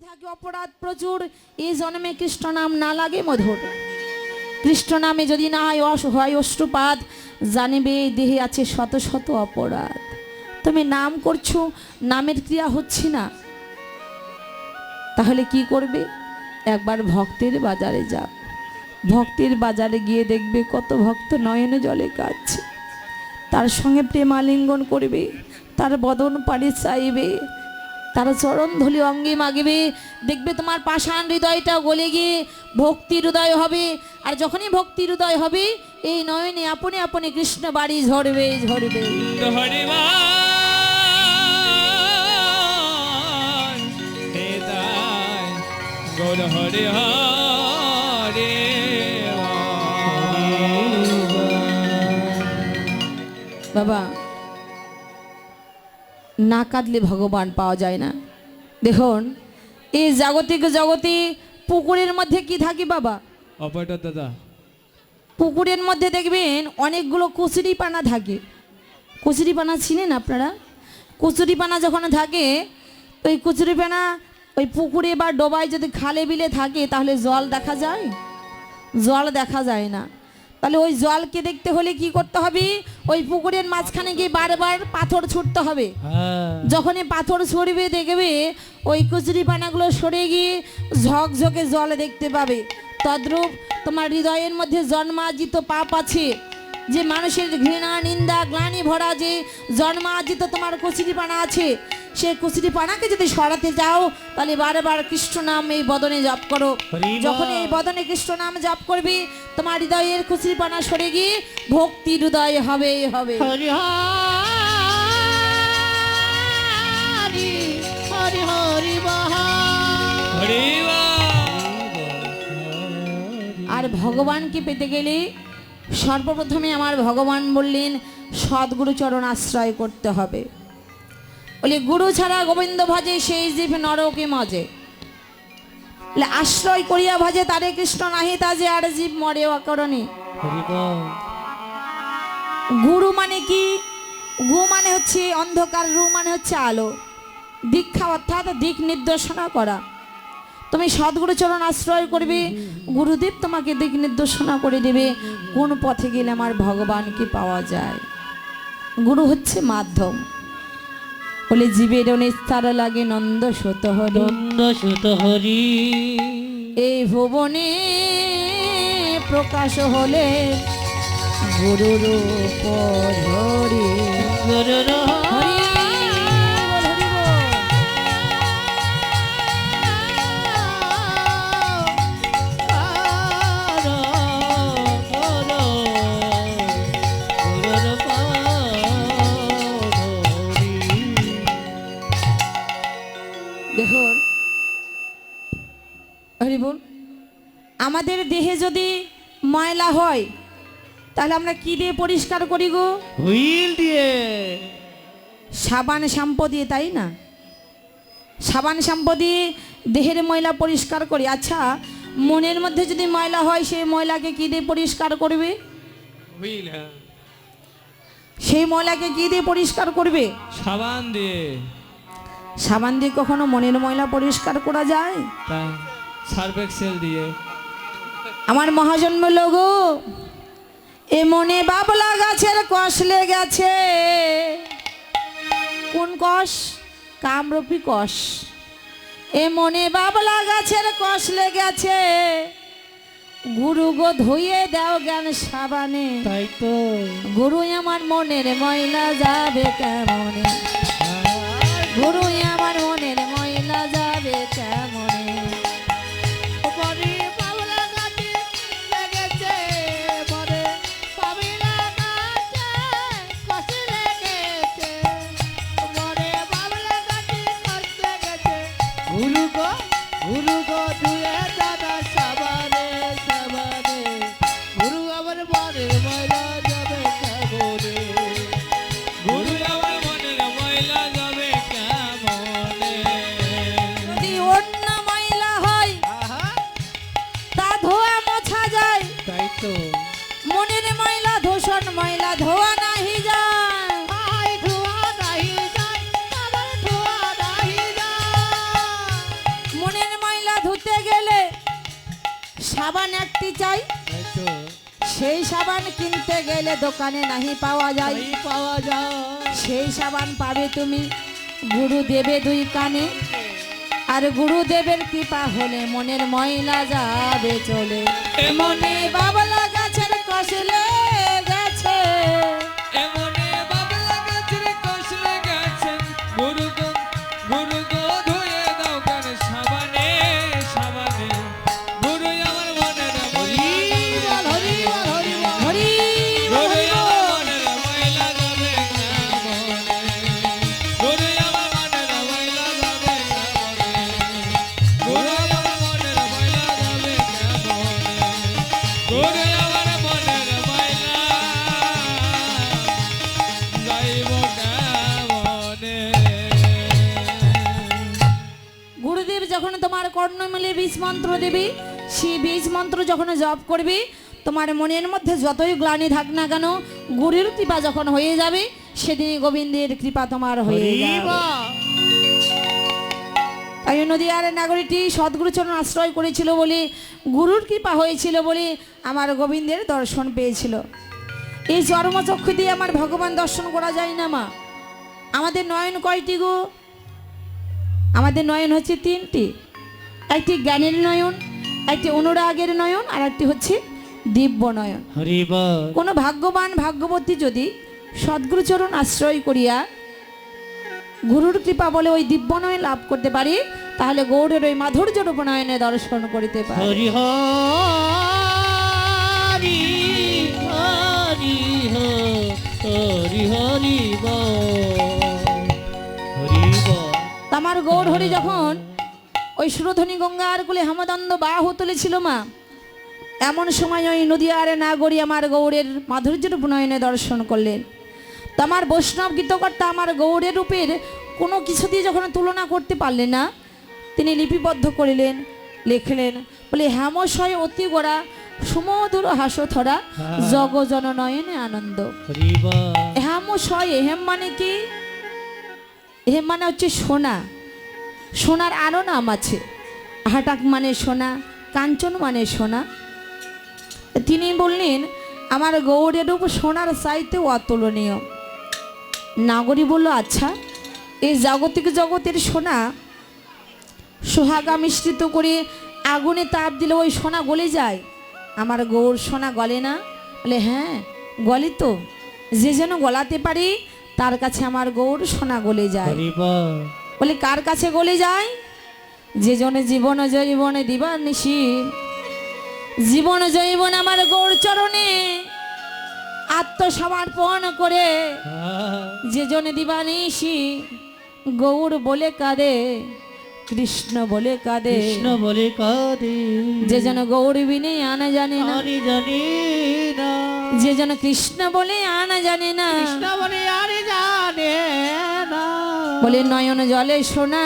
থাকে অপরাধ প্রচুর। এই জন্মে কৃষ্ণ নাম না লাগে মধুর। কৃষ্ণ নামে যদি না হয় হয় অশ্রুপাত, জানিবে এই দেহে আছে শত শত অপরাধ। তুমি নাম করছ, নামের ক্রিয়া হচ্ছে না। তাহলে কি করবে? একবার ভক্তের বাজারে যাও। ভক্তের বাজারে গিয়ে দেখবে কত ভক্ত নয়নে জলে কাঁদছে। তার সঙ্গে প্রেমালিঙ্গন করবে, তার বদন পাড়ে চাইবে তার চরণ ধুলি অঙ্গে মাগবে। দেখবে তোমার পাষাণ হৃদয়টা গলে গিয়ে ভক্তি হৃদয় হবে। আর যখনই ভক্তি হৃদয় হবে এই নয়নে আপনি আপনি কৃষ্ণ বাড়ি ঝরবে ঝরবে। হরে হরে বাবা না কাঁদলে ভগবান পাওয়া যায় না। দেখুন এই জাগতিক জগতে পুকুরের মধ্যে কি থাকে বাবা? অপয়টা দাদা। পুকুরের মধ্যে দেখবেন অনেকগুলো কচুরি পানা থাকে। কচুরি পানা চিনেন আপনারা? কচুরি পানা যখন থাকে ওই কচুরি পানা ওই পুকুরে বা ডোবায় যদি খালে বিলে থাকে তাহলে জল দেখা যায়? জল দেখা যায় না। তাহলে ওই জলকে দেখতে হলে কি করতে হবে? ওই পুকুরের মাঝখানে গিয়ে বারবার পাথর ছুটতে হবে। হ্যাঁ। যখনই পাথর ছড়বে দেখবে ওই কুচুরি পানাগুলো সরে গিয়ে ঝকঝকে জল দেখতে পাবে। তদ্রূপ তোমার হৃদয়ের মধ্যে জন্মার্জিত পাপ আছে। যে মানুষের ঘৃণা নিন্দা গ্লানি ভরা যে জন্মার্জিত তোমার কচুরি পানা আছে সেই কচুরি পানাকে যদি সরাতে যাও তাহলে বারবার কৃষ্ণ নাম এই বদনে জপ করো। যখন এই বদনে কৃষ্ণ নাম জপ করবি তোমার হৃদয়ের কচুরি পানা সরে গিয়ে ভক্তি হৃদয় হবে হবে। হরি হরি হরি হরি হরি আর ভগবানকে পেতে গেলে সর্বপ্রথমে আমার ভগবান বললেন, সদ্গুরু চরণ আশ্রয় করতে হবে। বলে, গুরু ছাড়া গোবিন্দ ভজে সেই জীব নরকে মজে। বলে, আশ্রয় করিয়া ভজে তারে কৃষ্ণ নাহি তাজে আর জীব মরে অকরণে। গুরু মানে কি? গু মানে হচ্ছে অন্ধকার, রু মানে হচ্ছে আলো। দীক্ষা অর্থাৎ দিক নির্দেশনা করা। তুমি সদ্গুরু চরণ আশ্রয় করবে গুরুদেব তোমাকে দিক নির্দেশনা করে দেবে কোন পথে গেলে আমার ভগবানকে পাওয়া যায়? গুরু হচ্ছে মাধ্যম। বলে জীবের নিস্তার লাগে নন্দ সত হরি। নন্দ সুত হরি। এই ভুবনে প্রকাশ হলে গুরুর গুরুর হরি। বল, আমাদের দেহে যদি ময়লা হয় তাহলে আমরা কি দিয়ে পরিষ্কার করি গো? হুইল দিয়ে। সাবান শ্যাম্পু দিয়ে তাই না? সাবান শ্যাম্পু দিয়ে দেহের ময়লা পরিষ্কার করি। আচ্ছা মনের মধ্যে যদি ময়লা হয় সেই ময়লাকে কি দিয়ে পরিষ্কার করবে? হুইল হ্যাঁ। সেই ময়লাকে কি দিয়ে পরিষ্কার করবে? সাবান দিয়ে। সাবান দিয়ে কখনো মনের ময়লা পরিষ্কার করা যায়? সার্ফ এক্সেল দিয়ে। আমার মহাজন্ম লোগো এ মনে বাবলা গাছের কষ লেগেছে। কোন কষ? কামরূপী কষ। এ মনে বাবলা গাছের কষ লেগেছে। গুরু গো ধুয়ে দাও জ্ঞান সাবানে। তাই তো। গুরু আমার মনের ময়লা যাবে কেমনে? গুরু ময়লা ধোয়া নাহি মনের ময়লা ধুতে গেলে সাবান একটি চাই। সেই সাবান কিনতে গেলে দোকানে নাহি পাওয়া যায়। পাওয়া যায়। সেই সাবান পাবে তুমি গুরু দেবে দুই কানে। আর গুরুদেবের কৃপা হলে মনের ময়লা যাবে চলে। মনে বাবা মিলে বীজ মন্ত্র দেবে সেই বীজ মন্ত্র যখন জপ করবে তোমার মনের মধ্যে যতই গ্লানি থাক না কেন গুরুর কৃপা যখন হয়ে যাবে সেদিন গোবিন্দের কৃপা তোমার হয়ে যাবে। তাই নদীয়ার নাগরিকটি সদ্গুরুচরণ আশ্রয় করেছিল বলে গুরুর কৃপা হয়েছিল বলে আমার গোবিন্দের দর্শন পেয়েছিল। এই চর্মচক্ষু দিয়ে আমার ভগবান দর্শন করা যায় না মা। আমাদের নয়ন কয়টি গো? আমাদের নয়ন হচ্ছে তিনটি। একটি জ্ঞানের নয়ন একটি অনুরাগের নয়ন আর একটি হচ্ছে দিব্য নয়ন। কোনো ভাগ্যবান ভাগ্যবতী যদি সদ্গুরুচরণ আশ্রয় করিয়া গুরুর কৃপা বলে ওই দিব্যনয়ন লাভ করতে পারি তাহলে গৌরের ওই মাধুর্য রূপনয়নে দর্শন করিতে পারি। আমার গৌর হরি যখন ওই সুরধ্বনি গঙ্গার কুলে হেমদন্দ বাহু তুলেছিল মা। এমন সময় ওই নদীয়ারে না গড়ি আমার গৌরের মাধুর্য রূপনয়নে দর্শন করলেন। তো আমার বৈষ্ণব গীতকর্তা আমার গৌরের রূপের কোনো কিছু দিয়ে যখন তুলনা করতে পারলেন না তিনি লিপিবদ্ধ করিলেন লিখলেন বলে হেমশয় অতি গোড়া সুমধুর হাসথরা জগজন নয়নে আনন্দ। হরি বল হেমশয় হেম মানে কি? হেম মানে হচ্ছে সোনা। সোনার আরও নাম আছে। হাটাক মানে সোনা, কাঞ্চন মানে সোনা। তিনি বললেন, আমার গৌরের উপর সোনার চাইতেও অতুলনীয়। নাগরী বলল আচ্ছা এই জাগতিক জগতের সোনা সোহাগা মিশ্রিত করে আগুনে তাপ দিলে ওই সোনা গলে যায়। আমার গৌর সোনা গলে না? বলে হ্যাঁ গলে তো। যে যেন গলাতে পারি, তার কাছে আমার গৌর সোনা গলে যায়। বল কার কাছে গলে যায়? যে জনে জীবন জৈবনে দিবার নিশি জীবন জৈবন আমার গৌর চরণে আত্মসমর্পণ করে যে জনে দিবানিসি গৌর বলে কাঁদে কৃষ্ণ বলে কাঁদে। কৃষ্ণ বলে কাঁদে। যে যেন গৌর বিনে আনা জানে না জানি না। যে যেন কৃষ্ণ বলে আনা জানে না। কৃষ্ণ বলে আর জানে। বলে, নয়ন জলে সোনা,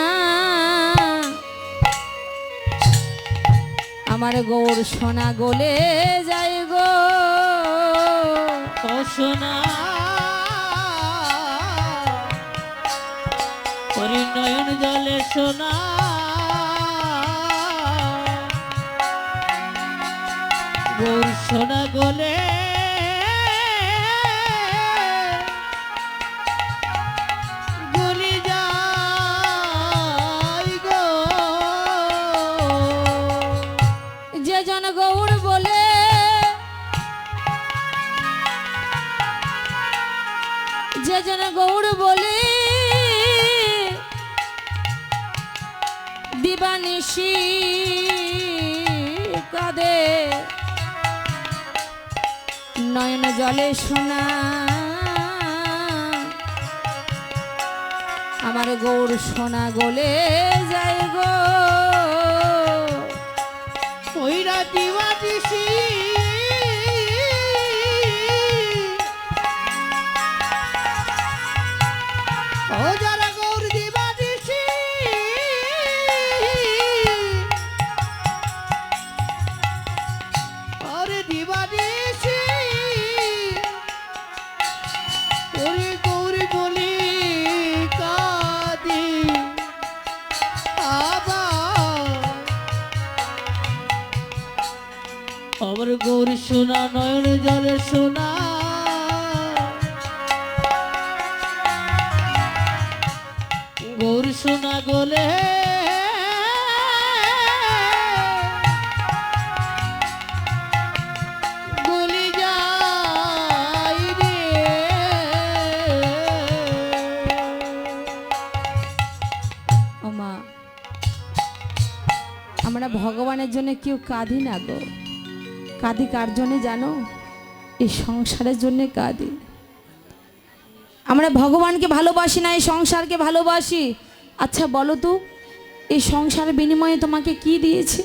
আমার গৌর সোনা গলে যাই গো। সোনা পরিণয়ন জলে সোনা, গৌর সোনা গলি দিবানিশি কাঁদে। নয়ন জলে শোনা আমার গৌর সোনা গলে যাই গো। ওই রাতি বাদিসি ওরে ভগবানের জন্য কেউ কাঁদি না গো। কাঁদি কার জন্যে জানো? এই সংসারের জন্যে কাঁদি। আমরা ভগবানকে ভালোবাসি না, এই সংসারকে ভালোবাসি। আচ্ছা বলো তো, এই সংসারের বিনিময়ে তোমাকে কি দিয়েছে?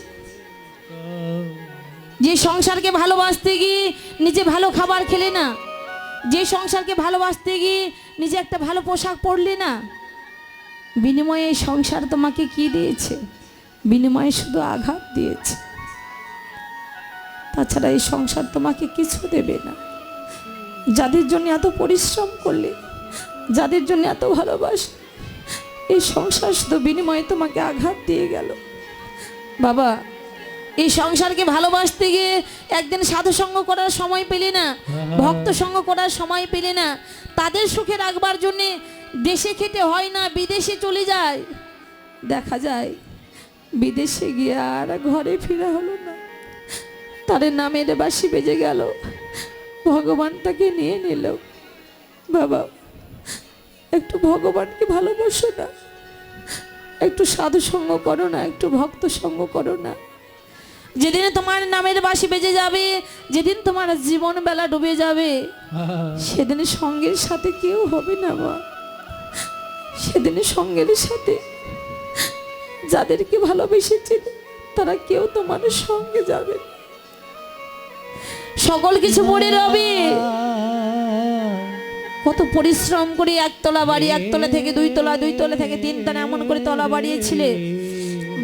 যে সংসারকে ভালোবাসতে গিয়ে নিজে ভালো খাবার খেলে না, যে সংসারকে ভালোবাসতে গিয়ে নিজে একটা ভালো পোশাক পরলে না, বিনিময়ে এই সংসার তোমাকে কি দিয়েছে? বিনিময়ে শুধু আঘাত দিয়েছে। তাছাড়া এই সংসার তোমাকে কিছু দেবে না। যাদের জন্য এত পরিশ্রম করলে যাদের জন্য এত ভালোবাস এই সংসার শুধু বিনিময়ে তোমাকে আঘাত দিয়ে গেল। বাবা এই সংসারকে ভালোবাসতে গিয়ে একদিন সাধু সঙ্গ করার সময় পেলে না ভক্ত সঙ্গ করার সময় পেলে না তাদের সুখে রাখবার জন্যে দেশে খেতে হয় না বিদেশে চলে যায়। দেখা যায় বিদেশে গিয়ে আর ঘরে ফেরা হলো না। তাদের নামের বাসি বেজে গেল। ভগবান তাকে নিয়ে নিল। বাবা, একটু ভগবানকে ভালোবাসো না। একটু সাধু সঙ্গ করো না, একটু ভক্ত সঙ্গ করো না। যেদিন তোমার নামের বাসি বেজে যাবে, যেদিন তোমার জীবন বেলা ডুবে যাবে, সেদিন সঙ্গের সাথে কেউ হবে না মা। সেদিন সঙ্গের সাথে যাদেরকে ভালোবেসেছিল তারা কেউ তোমার সঙ্গে যাবে সকল কিছু পড়ে রবে। কত পরিশ্রম করে একতলা বাড়ি, একতলা থেকে দুই তলা দুই তলা থেকে তিন তলা এমন করে তলা বাড়িয়েছিলে,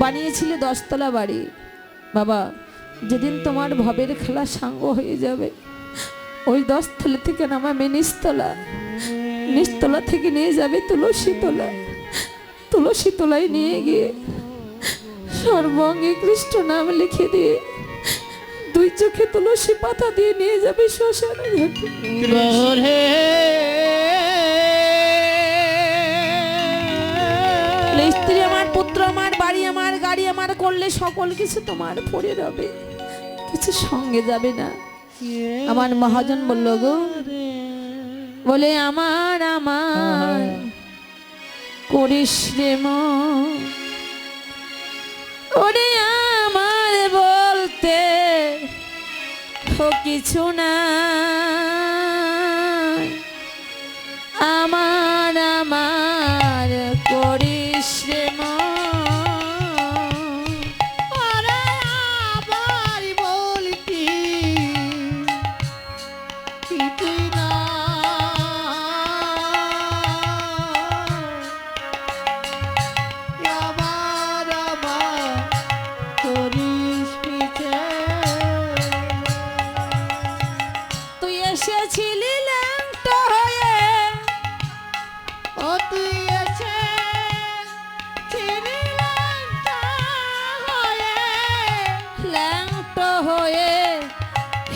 বানিয়েছিলে দশতলা বাড়ি। বাবা, যেদিন তোমার ভবের খেলা সাঙ্গ হয়ে যাবে, ওই দশতলা থেকে নামাবে নিচতলা নিচতলা থেকে নিয়ে যাবে তুলসী তোলা। তুলসী তোলায় নিয়ে গিয়ে। সর্বঙ্গে কৃষ্ণ নাম লিখে দিয়ে দুই চোখে তুলসী পাতা দিয়ে নিয়ে যাবে শ্মশানে স্ত্রী আমার পুত্র আমার বাড়ি আমার গাড়ি আমার করলে সকল কিছু তোমার পড়ে রবে কিছু সঙ্গে যাবে না। আমার মহাজন বলল গো বলে আমার আমার করিস রে। ওরে আমার বলতে কিছু না আমার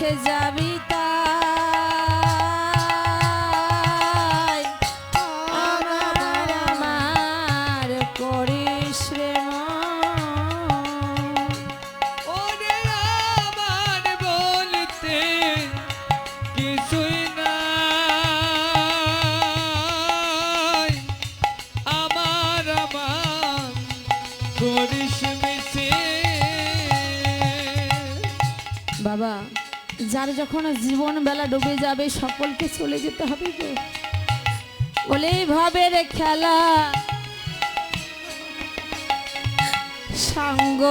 হে যাবি তাই? আমার আমার করিস রে। ওরে আমার বলতে কিছুই নাই। আমার আমার করিস মিশে। বাবা যার যখন জীবন বেলা ডুবে যাবে সকলকে চলে যেতে হবে গো। বলে ভাবের খেলা সাঙ্গ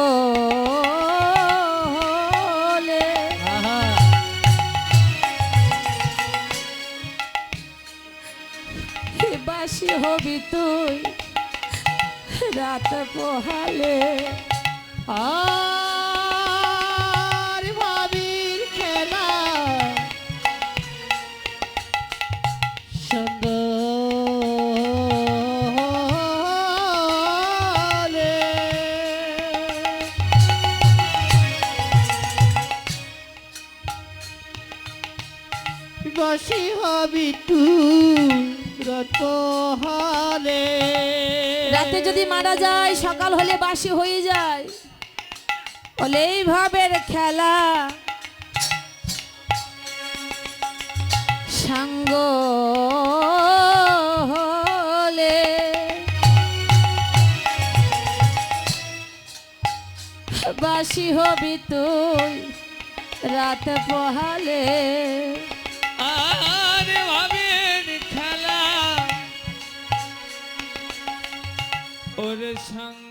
বাসি হবি তুই রাত পোহালে আর মারা যায়, সকাল হলে বাসি হয়ে যায়। বলে খেলা সাঙ্গ হলে বাসি হবি তুই রাত পহালে। ওর সঙ্গ